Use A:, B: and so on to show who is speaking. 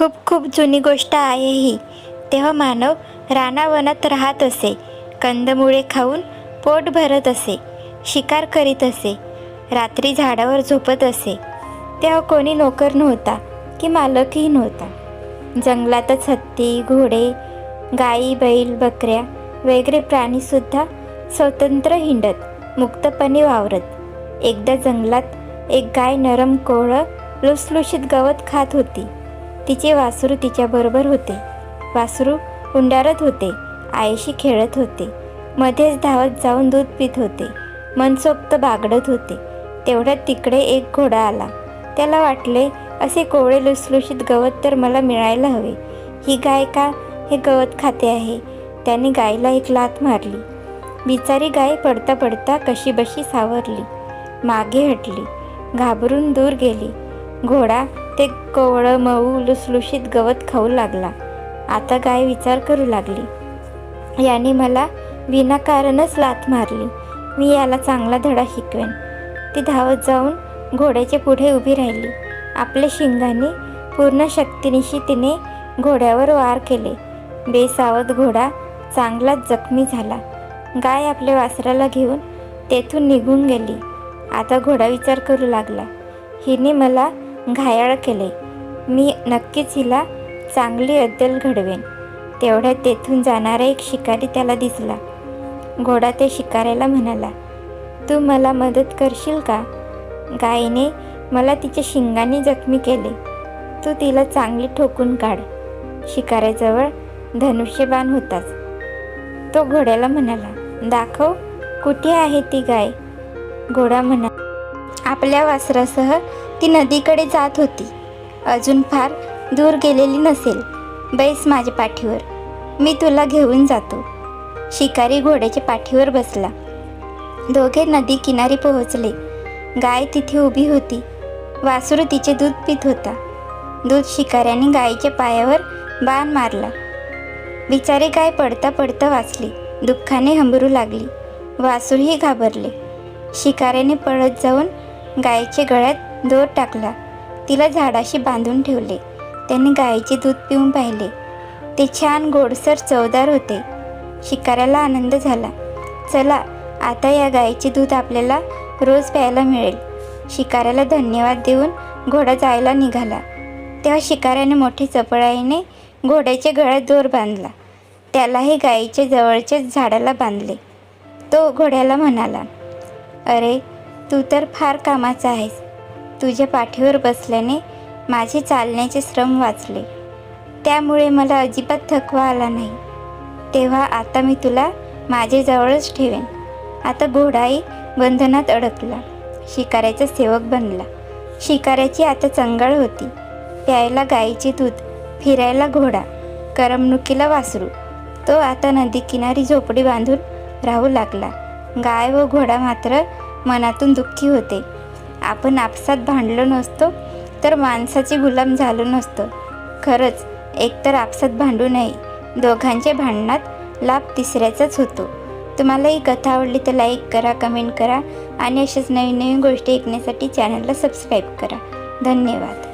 A: खूप खूप जुनी गोष्ट आहे ही. तेव्हा मानव रानावनात राहत असे. कंदमुळे खाऊन पोट भरत असे. शिकार करीत असे. रात्री झाडावर झोपत असे. तेव्हा कोणी नोकर नव्हता की मालकही नव्हता. जंगलातच हत्ती घोडे गाई बैल बकऱ्या वगैरे प्राणीसुद्धा स्वतंत्र हिंडत मुक्तपणे वावरत. एकदा जंगलात एक गाय नरम कोळं लुसलुशीत गवत खात होती. तिचे वासरू तिच्याबरोबर होते. वासरू हुंडारत होते. आईशी खेळत होते. मध्येच धावत जाऊन दूध पित होते. मनसोक्त बागडत होते. तेवढ्यात तिकडे एक घोडा आला. त्याला वाटले असे कोवळे लुसलुशीत गवत तर मला मिळायला हवे. ही गाय का? हे गवत खाते आहे. त्याने गायला एक लात मारली. बिचारी गाय पडता पडता कशीबशी सावरली. मागे हटली. घाबरून दूर गेली. घोडा ते कोवळं मऊ लुसलुशीत गवत खाऊ लागला. आता गाय विचार करू लागली? याने मला विनाकारणच लात मारली. मी याला चांगला धडा शिकवेन. ती धावत जाऊन घोड्याच्या पुढे उभी राहिली. आपल्या शिंगाने पूर्ण शक्तीनिशी तिने घोड्यावर वार केले. बेसावत घोडा चांगलाच जखमी झाला. गाय आपल्या वासराला घेऊन तेथून निघून गेली. आता घोडा विचार करू लागला. हिने मला घायाळ केले. मी नक्कीच हिला चांगली अद्दल घडवेन. तेवढ्यात तेथून जाणारा एक शिकारी त्याला दिसला. घोडा ते शिकाऱ्याला म्हणाला तू मला मदत करशील का? गायीने मला तिच्या शिंगाने जखमी केले. तू तिला चांगली ठोकून काढ. शिकाऱ्याजवळ धनुष्यबाण होताच. तो घोड्याला म्हणाला दाखव कुठे आहे ती गाय? घोडा म्हणा आपल्या वासरासह ती नदीकडे जात होती. अजून फार दूर गेलेली नसेल. बैस माझ्या पाठीवर. मी तुला घेऊन जातो. शिकारी घोड्याच्या पाठीवर बसला. दोघे नदी किनारी पोहोचले. गाय तिथे उभी होती. वासरू तिचे दूध पित होता. दूध शिकाऱ्याने गायीच्या पायावर बाण मारला. बिचारी गाय पडता पडता वाचली. दुःखाने हंबरू लागली. वासूरही घाबरले. शिकाऱ्याने पळत जाऊन गायीच्या गळ्यात दोर टाकला. तिला झाडाशी बांधून ठेवले. त्याने गायीचे दूध पिऊन पाहिले. ते छान गोडसर चवदार होते. शिकाऱ्याला आनंद झाला. चला आता या गायीचे दूध आपल्याला रोज प्यायला मिळेल. शिकाऱ्याला धन्यवाद देऊन घोडा जायला निघाला. तेव्हा शिकाऱ्याने मोठी चपळाईने घोड्याच्या गळ्यात दोर बांधला. त्यालाही गायीच्या जवळच्याच झाडाला बांधले. तो घोड्याला म्हणाला अरे तू तर फार कामाचा आहेस. तुझ्या पाठीवर बसल्याने माझे चालण्याचे श्रम वाचले. त्यामुळे मला अजिबात थकवा आला नाही. तेव्हा आता मी तुला माझ्याजवळच ठेवेन. आता घोडाही बंधनात अडकला. शिकाऱ्याचा सेवक बनला. शिकाऱ्याची आता चंगळ होती. प्यायला गाईचे दूध फिरायला घोडा करमणुकीला वासरू. तो आता नदीकिनारी झोपडी बांधून राहू लागला. गाय व घोडा मात्र मनातून दुःखी होते. आपण आपसात भांडलो नसतो तर माणसाचे गुलाम झालो नसतो. खरंच एकतर आपसात भांडू नये दोघांच्या भांडणात लाभ तिसऱ्याचाच होतो. तुम्हाला ही कथा आवडली तर लाईक करा कमेंट करा आणि अशाच नवीन नवीन गोष्टी ऐकण्यासाठी चॅनलला सबस्क्राईब करा. धन्यवाद.